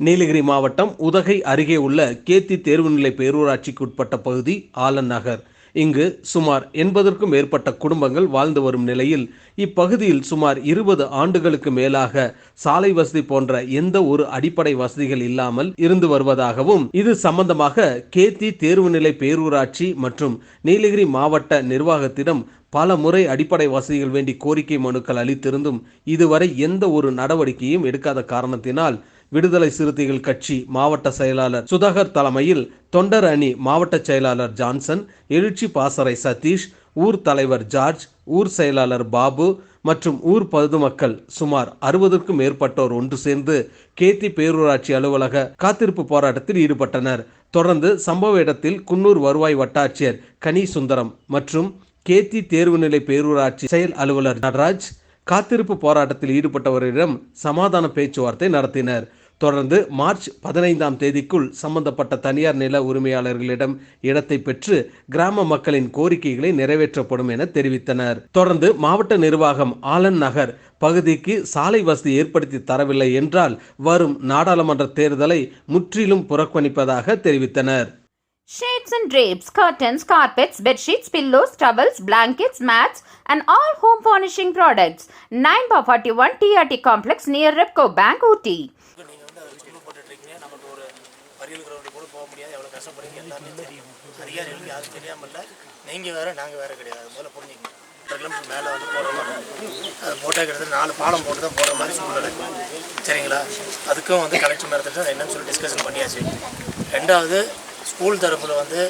நீலகிரி மாவட்டம் உதகை அருகே உள்ள கேத்தி தேர்வுநிலை பேரூராட்சிக்குட்பட்ட பகுதி ஆலன் நகர். இங்கு சுமார் எண்பதற்கும் மேற்பட்ட குடும்பங்கள் வாழ்ந்து வரும் நிலையில் இப்பகுதியில் சுமார் இருபது ஆண்டுகளுக்கு மேலாக சாலை வசதி போன்ற எந்த ஒரு அடிப்படை வசதிகள் இல்லாமல் இருந்து வருவதாகவும் இது சம்பந்தமாக கேத்தி தேர்வுநிலை பேரூராட்சி மற்றும் நீலகிரி மாவட்ட நிர்வாகத்திடம் பல முறை அடிப்படை வசதிகள் வேண்டி கோரிக்கை மனுக்கள் அளித்திருந்தும் இதுவரை எந்த ஒரு நடவடிக்கையும் எடுக்காத காரணத்தினால் விடுதலை சிறுத்தைகள் கட்சி மாவட்ட செயலாளர் சுதாகர் தலைமையில் தொண்டர் அணி மாவட்ட செயலாளர் ஜான்சன் எழுச்சி பாசறை சதீஷ் ஊர் தலைவர் ஜார்ஜ் ஊர் செயலாளர் பாபு மற்றும் ஊர் பொதுமக்கள் சுமார் அறுபதுக்கும் மேற்பட்டோர் ஒன்று சேர்ந்து கேத்தி பேரூராட்சி அலுவலக காத்திருப்பு போராட்டத்தில் ஈடுபட்டனர். தொடர்ந்து சம்பவ இடத்தில் குன்னூர் வருவாய் வட்டாட்சியர் கனி சுந்தரம் மற்றும் கேத்தி தேர்வுநிலை பேரூராட்சி செயல் அலுவலர் நடராஜ் காத்திருப்பு போராட்டத்தில் ஈடுபட்டவரிடம் சமாதான பேச்சுவார்த்தை நடத்தினர். தொடர்ந்து மார்ச் பதினைந்தாம் தேதிக்குள் சம்பந்தப்பட்ட தனியார் நில உரிமையாளர்களிடம் இடத்தை பெற்று கிராம மக்களின் கோரிக்கைகளை நிறைவேற்றப்படும் என தெரிவித்தனர். தொடர்ந்து மாவட்ட நிர்வாகம் ஆலன் நகர் பகுதிக்கு சாலை வசதி ஏற்படுத்தி தரவில்லை என்றால் வரும் நாடாளுமன்ற தேர்தலை முற்றிலும் புறக்கணிப்பதாக தெரிவித்தனர். Shades and drapes, curtains, carpets, bedsheets, pillows, towels, blankets, mats, and all home furnishing products. 9 by 41 TRT complex near Repco Bank, Ooty. நீங்கள் வந்து அதை சும்மா போட்டுட்ருக்கீங்க நமக்கு ஒரு வரியல் கிரவுண்டு கூட போக முடியாது. எவ்வளோ கஷ்டப்படுறீங்க. எல்லாமே தெரியும் அதிகாரிகளுக்கு யாரும் தெரியாமல் இல்லை நீங்கள் வேறு நாங்கள் வேறு கிடையாது அது முதல்ல புரிஞ்சுக்கங்க ரெண்டு கிலோமீட்டர் மேலே வந்து போகிற மாதிரி அது போட்டே கிட்டத்தட்ட நாலு பாலம் போட்டு தான் போகிற மாதிரி சூழ்நிலை சரிங்களா அதுக்கும் வந்து கலெக்டர் மேடத்திட்ட என்னன்னு சொல்லி டிஸ்கஷன் பண்ணியாச்சு. ரெண்டாவது ஸ்கூல் தரப்பில் வந்து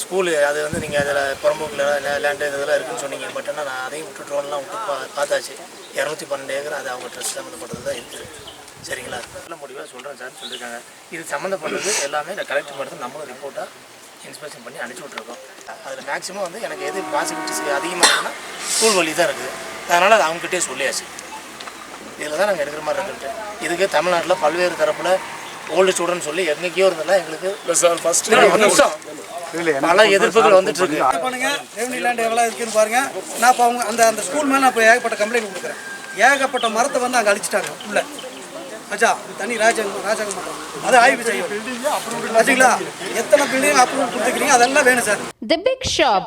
ஸ்கூலு அது வந்து நீங்கள் அதில் புறம்போக்கில் லேண்டு இதெல்லாம் இருக்குதுன்னு சொன்னீங்க. பட் ஆனால் நான் அதையும் விட்டுட்டோம்லாம் விட்டு பா பார்த்தாச்சு. இரநூத்தி பன்னெண்டு ஏக்கர் அது அவங்க ட்ரெஸ் சம்மந்தப்பட்டது தான் இருக்குது. சரிங்களா? நல்ல முடிவாக சொல்கிறேன் சார் சொல்லியிருக்காங்க. இது சம்மந்தப்பட்டது எல்லாமே இந்த கலெக்டர் மட்டும் நம்மளும் ரிப்போர்ட்டாக இன்ஸ்பெக்ஷன் பண்ணி அனுப்பிச்சி விட்ருக்கோம் அதில் மேக்ஸிமம் வந்து எனக்கு எது பாசிபிலிட்டிஸ் அதிகமாக இருக்குன்னா ஸ்கூல் வழி தான் இருக்குது. அதனால் அது அவங்ககிட்டே சொல்லியாச்சு. இதில் தான் நாங்கள் எடுக்கிற மாதிரி இருக்குது இதுக்கு தமிழ்நாட்டில் பல்வேறு தரப்பில் ஓல்டு ஸ்டூடெண்ட் சொல்லி எங்கேயோ இருந்தெல்லாம் எங்களுக்கு சார். பல எதிர்ப்புகள் வந்துட்டு இருக்கு. பண்ணுங்க. ரெவன்யூ லேண்ட் எவ்வளோ இருக்குன்னு பாருங்க. நான் இப்போ அவங்க அந்த அந்த ஸ்கூல் மேலே நான் இப்போ ஏகப்பட்ட கம்ப்ளைண்ட் கொடுக்குறேன். ஏகப்பட்ட மரத்தை வந்து அங்கே அழிச்சிட்டாங்க உள்ள. அச்சா தனி ராஜாங்க ராஜாங்க மரம். அதை ஆய்வு செய்யும் ஆச்சுங்களா எத்தனை பில்டிங் அப்ரூவல் கொடுத்துக்கிறீங்க அதெல்லாம் வேணும் சார். The Big Shop.